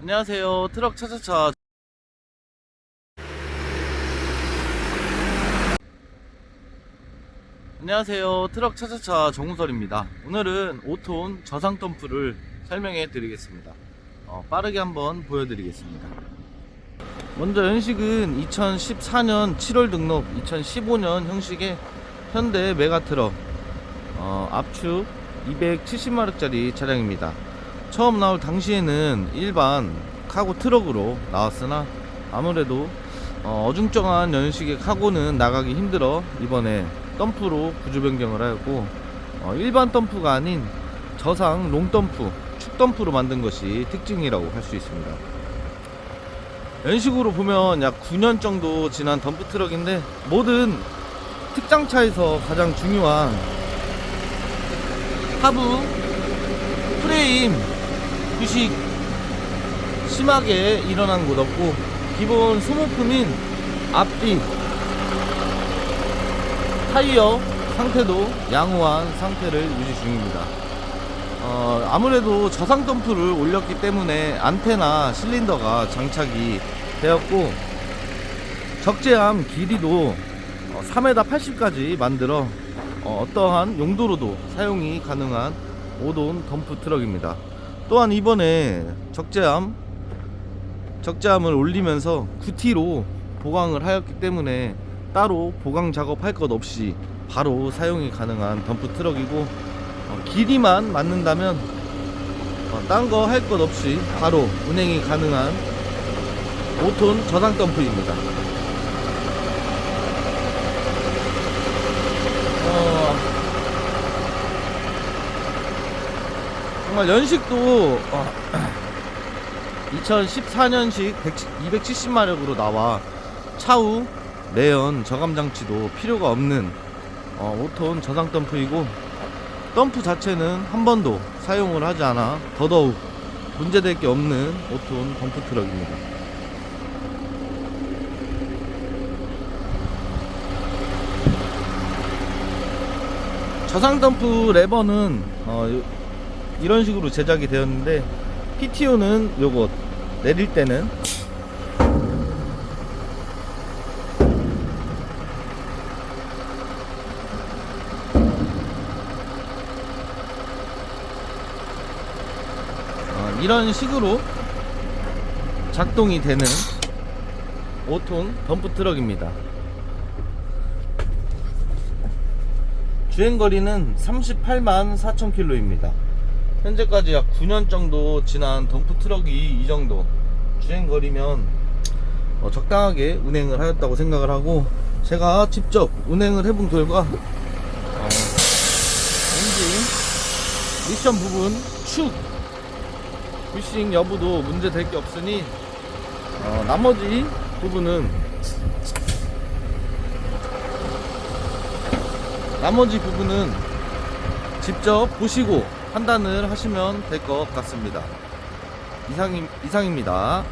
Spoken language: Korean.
안녕하세요. 트럭 차차차. 안녕하세요. 트럭 차차차 정우설입니다. 오늘은 5톤 저상 덤프를 설명해 드리겠습니다. 어, 빠르게 한번 보여드리겠습니다. 먼저 연식은 2014년 7월 등록, 2015년 형식의 현대 메가트럭, 어, 압축 270마력짜리 차량입니다. 처음 나올 당시에는 일반 카고 트럭으로 나왔으나 아무래도 어, 중쩡한 연식의 카고는 나가기 힘들어 이번에 덤프로 구조 변경을 하였고 어, 일반 덤프가 아닌 저상 롱 덤프, 축 덤프로 만든 것이 특징이라고 할 수 있습니다. 연식으로 보면 약 9년 정도 지난 덤프 트럭인데 모든 특장차에서 가장 중요한 하부 프레임 부식 심하게 일어난 곳 없고 기본 소모품인 앞뒤 타이어 상태도 양호한 상태를 유지 중입니다. 어, 아무래도 저상 덤프를 올렸기 때문에 안테나 실린더가 장착이 되었고 적재함 길이도 3m 80까지 만들어 어, 어떠한 용도로도 사용이 가능한 5돈 덤프 트럭입니다. 또한 이번에 적재함 적재함을 올리면서 9T로 보강을 하였기 때문에 따로 보강 작업할 것 없이 바로 사용이 가능한 덤프 트럭이고 어, 길이만 맞는다면 어, 딴거 할 것 없이 바로 운행이 가능한 5톤 저상 덤프입니다. 어, 정말 연식도 2014년식 270마력으로 나와 차후 내연 저감 장치도 필요가 없는 어, 5톤 저상 덤프이고 덤프 자체는 한 번도 사용을 하지 않아 더더욱 문제될 게 없는 5톤 덤프 트럭입니다. 저상 덤프 레버는 어, 요- 이런 식으로 제작이 되었는데 PTO는 요거 내릴 때는 어, 이런 식으로 작동이 되는 5톤 덤프 트럭입니다. 주행거리는 38만 4천 킬로입니다. 현재까지 약 9년 정도 지난 덤프 트럭이 이 정도 주행거리면 어, 적당하게 운행을 하였다고 생각을 하고 제가 직접 운행을 해본 결과 어, 엔진 미션 부분 축 부싱 여부도 문제 될 게 없으니 어, 나머지 부분은 나머지 부분은 직접 보시고 판단을 하시면 될 것 같습니다. 이상임, 이상입니다.